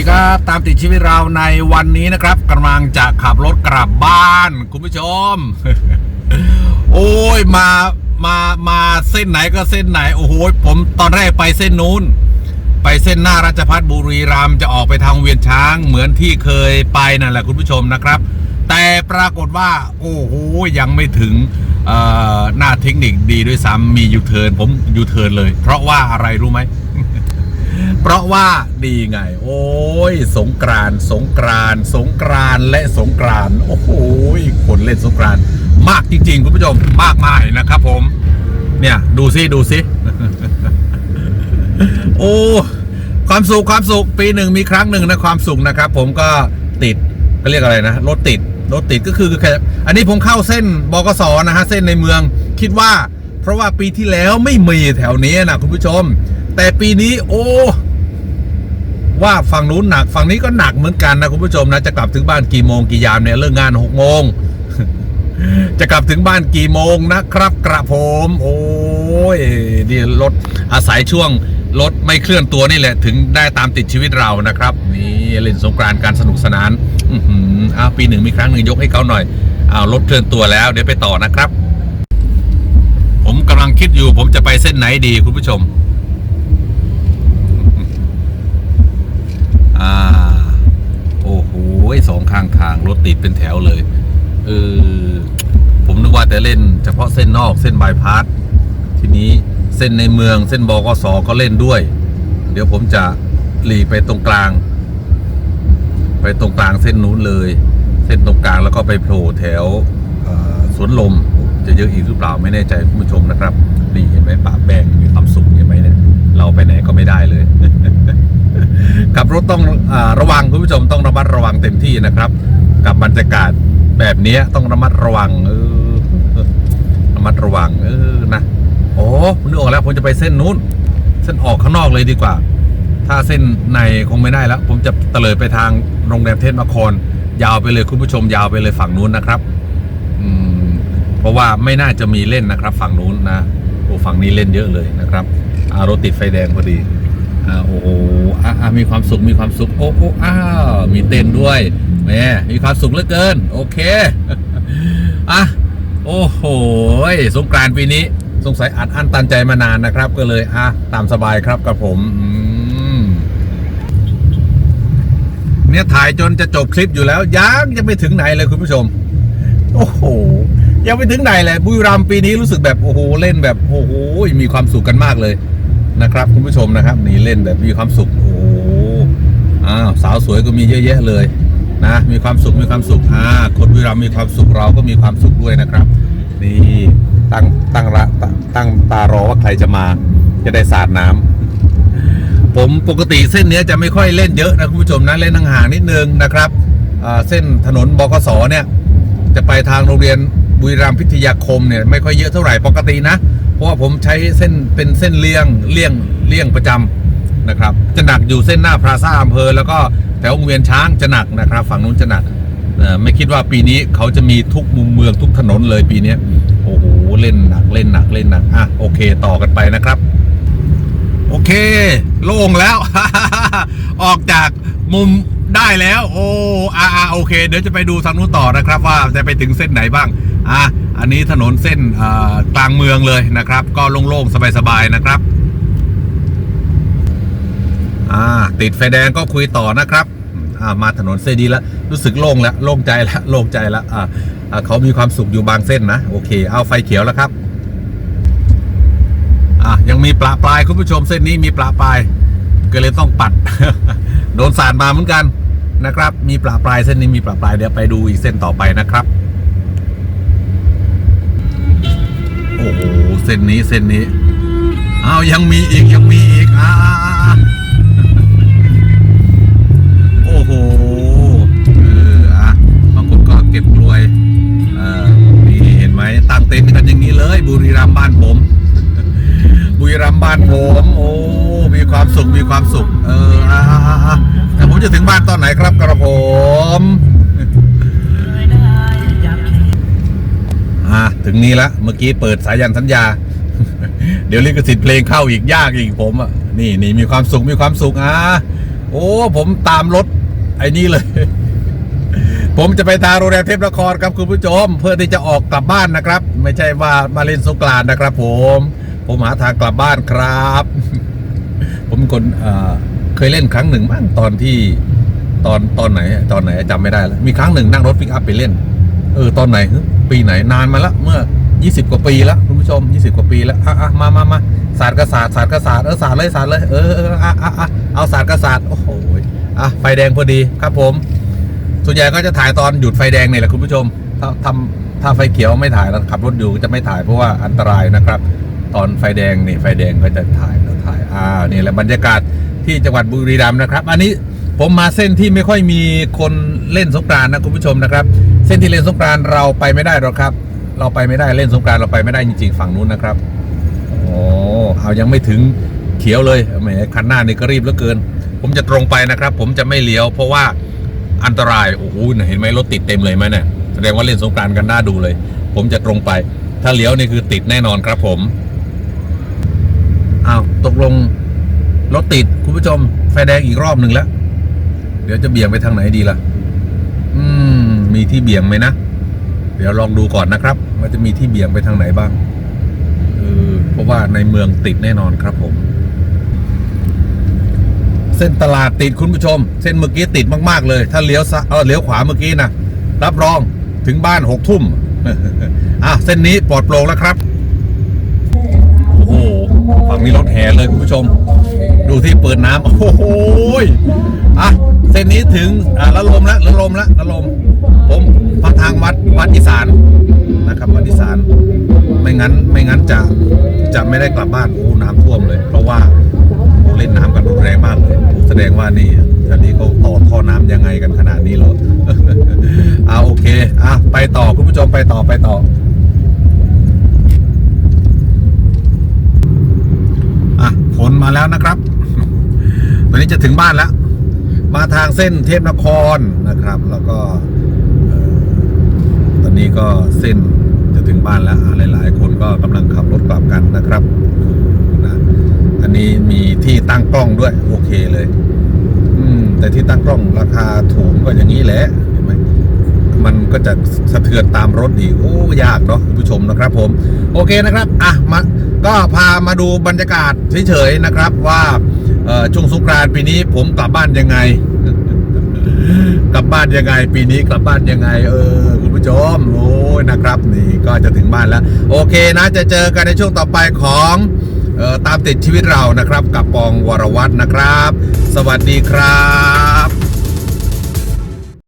ดีครับตามติดชีวิตเราในวันนี้นะครับกำลังจะขับรถกลับบ้าน คุณผู้ชม โอ้ยมามามาเส้นไหนก็เส้นไหน โอ้โหผมตอนแรกไปเส้นนู้น ไปเส้นหน้าราชพัฒบุรีรัมย์จะออกไปทางเวียนช้างเหมือนที่เคยไปนั่นแหละคุณผู้ชมนะครับ แต่ปรากฏว่า โอ้โหยังไม่ถึงหน้าเทคนิคดีด้วยซ้ำมียูเทิร์นผมยูเทิร์นเลย เพราะว่าอะไรรู้ไหม เพราะว่าดีไง โอ้ย สงกรานสงกรานสงกรานและสงกรานโอ้โหคนเล่นสงกรานมากจริงๆคุณผู้ชมมากมายนะครับผม เนี่ยดูซิดูซิโอ้ความสุขความสุขปีหนึ่งมีครั้งหนึ่งนะความสุขนะครับ ผมก็ติดก็เรียกอะไรนะรถติดรถติดก็คือแค่อันนี้ผมเข้าเส้นบกสนะฮะเส้นในเมืองคิดว่า เพราะว่าปีที่แล้วไม่มีแถวนี้นะคุณผู้ชม แต่ปีนี้โอ้ ว่าฝั่งนู้นหนักฝั่งนี้ก็หนักเหมือนกันนะคุณผู้ชมนะจะกลับถึงบ้านกี่โมงกี่ยามเนี่ยเลิกงานหกโมงจะกลับถึงบ้านกี่โมงนะครับกระผม โอ้ยนี่รถอาศัยช่วงรถไม่เคลื่อนตัวนี่แหละ ถึงได้ตามติดชีวิตเรานะครับ นี่เล่นสงกรานการสนุกสนานอ้าวปีหนึ่งมีครั้งหนึ่งยกให้เขาหน่อยอ้าวรถเคลื่อนตัวแล้วเดี๋ยวไปต่อนะครับ ผมกำลังคิดอยู่ ผมจะไปเส้นไหนดีคุณผู้ชม อ่า โอ้สองข้างทางรถติดเป็นแถวเลยเออผมนึกว่าแต่เล่นเฉพาะเส้นนอกเส้นบายพาสทีนี้เส้นในเมืองเส้นบกสก็เล่นด้วย เดี๋ยวผมจะหลีไปตรงกลาง ไปตรงกลางเส้นนู้นเลย เส้นตรงกลางแล้วก็ไปโผล่แถวสวนลมจะเยอะอีกหรือเปล่าไม่แน่ใจคุณผู้ชมนะครับนี่เห็นไหมป่าแป้งมีความสุขเห็นไหมเนี่ย เราไปไหนก็ไม่ได้เลย ขับร ถต้องอระวังคุณผู้ชมต้องระมัดระวังเต็มที่นะครับ กับบรรยากาศแบบนี้ต้องระมัดระวังเออระมัดระวังเออนะโอ้ผมนึกออกแล้วผมจะไปเส้นนู้น เส้นออกข้างนอกเลยดีกว่า ถ้าเส้นในคงไม่ได้แล้ว ผมจะเตลิดไปทางโรงแรมเทศนคร ยาวไปเลยคุณผู้ชมยาวไปเลยฝั่งนู้นนะครับอืมเพราะว่าไม่น่าจะมีเล่นนะครับ ฝั่งนู้นนะโอ้ฝั่งนี้เล่นเยอะเลยนะครับอารถติดไฟแดงพอดี โอ้โหอะอะมีความสุขมีความสุขโอ้โอ้อ้าวมีเต้นด้วยแหมมีความสุขเหลือเกิน โอเคอะโอ้โหสงกรานต์ปีนี้ สงสัยอัดอั้นตันใจมานานนะครับ ก็เลยอะตามสบายครับกับผมเนี่ยถ่ายจนจะจบคลิปอยู่แล้วยังยังไม่ถึงไหนเลยคุณผู้ชม โอ้โหยังไม่ถึงไหนเลยบุรีรัมปีนี้รู้สึกแบบโอ้โหเล่นแบบโอ้โหมีความสุขกันมากเลย นะครับคุณผู้ชมนะครับนี่เล่นแบบมีความสุขโอ้อ้าวสาวสวยก็มีเยอะแยะเลยนะมีความสุขมีความสุขอ่าคนบุรีรัมมีความสุขเราก็มีความสุขด้วยนะครับ นี่ตั้งตั้งละตั้งตั้งตารอว่าใครจะมาจะได้สาดน้ำผมปกติเส้นเนี้ยจะไม่ค่อยเล่นเยอะนะคุณผู้ชมนะเล่นห่างๆนิดนึงนะครับเส้นถนนบกสเนี่ยจะไปทางโรงเรียนบุรีรัมย์พิทยาคมเนี่ยไม่ค่อยเยอะเท่าไหร่ปกตินะ ราะว่าผมใช้เส้นเป็นเส้นเลี่ยงเลี่ยงเลี่ยงประจำนะครับ จะหนักอยู่เส้นหน้าพลาซ่าอำเภอ แล้วก็แถววงเวียนช้างจะหนักนะครับ ฝั่งนู้นจะหนักไม่คิดว่าปีนี้เขาจะมีทุกมุมเมืองทุกถนนเลยปีนี้โอ้โหเล่นหนักเล่นหนักเล่นหนักอะโอเคต่อกันไปนะครับ โอเค โล่งแล้ว ออกจากมุมได้แล้ว โอ้อาอ่าโอเค เดี๋ยวจะไปดูทางนู้นต่อนะครับ ว่าจะไปถึงเส้นไหนบ้าง อะอันนี้ถนนเส้นกลางเมืองเลยนะครับ ก็โล่งๆสบายๆนะครับอ่าติดไฟแดงก็คุยต่อนะครับอ่ามาถนนเส้นนี้แล้วรู้สึกโล่งแล้วโล่งใจแล้วโล่งใจแล้วอ่าอ่าเขามีความสุขอยู่บางเส้นนะโอเค เอาไฟเขียวแล้วครับอะยังมีปลาปลายคุณผู้ชมเส้นนี้มีปลาปลายก็เลยต้องปัด โดนสาดมาเหมือนกันนะครับ มีปลาปลายเส้นนี้มีปลาปลายเดี๋ยวไปดูอีกเส้นต่อไปนะครับ ส้นนี้เส้นนี้อ้าวยังมีอีกยังมีอีกอ่าโอ้โหเอออะบางคนก็เก็บกลวยเออนี่เห็นไหมตั้งเต็นท์กันอย่างนี้เลย บุรีรัมย์บ้านผม บุรีรัมย์บ้านผมโอ้มีความสุขมีความสุข เอออ่าอ่าอ่าอ่าแต่ผมจะถึงบ้านตอนไหนครับกระผม อ่าถึงนี้ละเมื่อกี้เปิดสายันสัญญา เดี๋ยวลิขสิทธิ์เพลงเข้าอีกยากอีกผมอะนี่นี่มีความสุขมีความสุขอะโอ้ผมตามรถไอ้นี่เลย ผมจะไปทางโรงแรมเทพนครครับคุณผู้ชม เพื่อที่จะออกกลับบ้านนะครับ ไม่ใช่ว่ามาเล่นสงกรานนะครับ ผม ผมหาทางกลับบ้านครับ ผมคนเคยเล่นครั้งหนึ่งมั้งตอนที่ตอนตอนไหน ตอนไหนจำไม่ได้แล้วมีครั้งหนึ่งนั่งรถปิกอัพไปเล่น เออตอนไหนปีไหนนานมาแล้วเมื่อ 20 กว่าปีแล้วคุณผู้ชม 20 กว่าปีแล้วอะอะมามามาศาสตร์กษาสตร์ศาสตร์กษาสตร์เออศาสตร์เลยศาสตร์เลยเออเอออะอะอะเอาศาสตร์กษาสตร์โอ้โหอะไฟแดงพอดีครับผม ส่วนใหญ่ก็จะถ่ายตอนหยุดไฟแดงนี่แหละคุณผู้ชมถ้าทำถ้าไฟเขียวไม่ถ่ายแล้วขับรถอยู่ก็จะไม่ถ่ายเพราะว่าอันตรายนะครับ ตอนไฟแดงนี่ไฟแดงก็จะถ่ายแล้วถ่ายอ่านี่แหละบรรยากาศที่จังหวัดบุรีรัมย์นะครับ อันนี้ผมมาเส้นที่ไม่ค่อยมีคนเล่นสงกรานต์นะคุณผู้ชมนะครับ ส้นที่เล่นสงกรานเราไปไม่ได้หรอกครับ เราไปไม่ได้เล่นสงกรานเราไปไม่ได้จริงๆฝั่งนู้นนะครับโอ้เอายังไม่ถึงเขียวเลยแหมคันหน้านี่ก็รีบเหลือเกิน ผมจะตรงไปนะครับ ผมจะไม่เลี้ยว เพราะว่าอันตรายโอ้โหเห็นไหมรถติดเต็มเลยไหมเนี่ยแสดงว่าเล่นสงกรานกันหน่าดูเลย ผมจะตรงไป ถ้าเลี้ยวนี่คือติดแน่นอนครับผมอ้าวตกลงรถติดคุณผู้ชมไฟแดงอีกรอบหนึ่งแล้ว เดี๋ยวจะเบี่ยงไปทางไหนดีล่ะ มีที่เบี่ยงไหมนะ เดี๋ยวลองดูก่อนนะครับว่าจะมีที่เบี่ยงไปทางไหนบ้างเออเพราะว่าในเมืองติดแน่นอนครับผม เส้นตลาดติดคุณผู้ชม เส้นเมื่อกี้ติดมากๆเลย ถ้าเลี้ยวซ้ายเออเลี้ยวขวาเมื่อกี้นะรับรองถึงบ้านหกทุ่มอะเส้นนี้ปลอดโปร่งแล้วครับ โอ้โหฝั่งนี้รถแห่เลยคุณผู้ชม ดูที่เปิดน้ำโอ้โหอะเส้นนี้ถึงอ่าละลมแล้วละลมแล้วละลม ผมพักทางวัดวัดอีสานนะครับวัดอีสาน ไม่งั้นไม่งั้นจะจะไม่ได้กลับบ้านโอ้น้ำท่วมเลย เพราะว่าโอ้เล่นน้ำกันรุนแรงมากเลยแสดงว่านี่อันนี้เขาต่อท่อน้ำยังไงกันขนาดนี้เหรออ่าโอเคอะไปต่อคุณผู้ชมไปต่อไปต่ออะฝนมาแล้วนะครับ ตอนนี้จะถึงบ้านแล้ว มาทางเส้นเทพนครนะครับ แล้วก็ตอนนี้ก็เส้นจะถึงบ้านแล้ว หลาย ๆ คนก็กำลังขับรถกลับกันนะครับนะอันนี้มีที่ตั้งกล้องด้วย โอเคเลย อืม แต่ที่ตั้งกล้องราคาถูกก็อย่างนี้แหละเห็นไหมมันก็จะสะเทือนตามรถอีกโอ้ยากเนาะคุณผู้ชมนะครับผม โอเคนะครับ อะมาก็พามาดูบรรยากาศเฉยๆนะครับว่า ช่วงสงกรานต์ปีนี้ผมกลับบ้านยังไง กลับบ้านยังไง ปีนี้กลับบ้านยังไง เออ คุณผู้ชมโอ้ยนะครับ นี่ก็จะถึงบ้านแล้ว โอเคนะจะเจอกันในช่วงต่อไปของออตามติดชีวิตเรานะครับ กับปองวรวัตรนะครับ สวัสดีครับ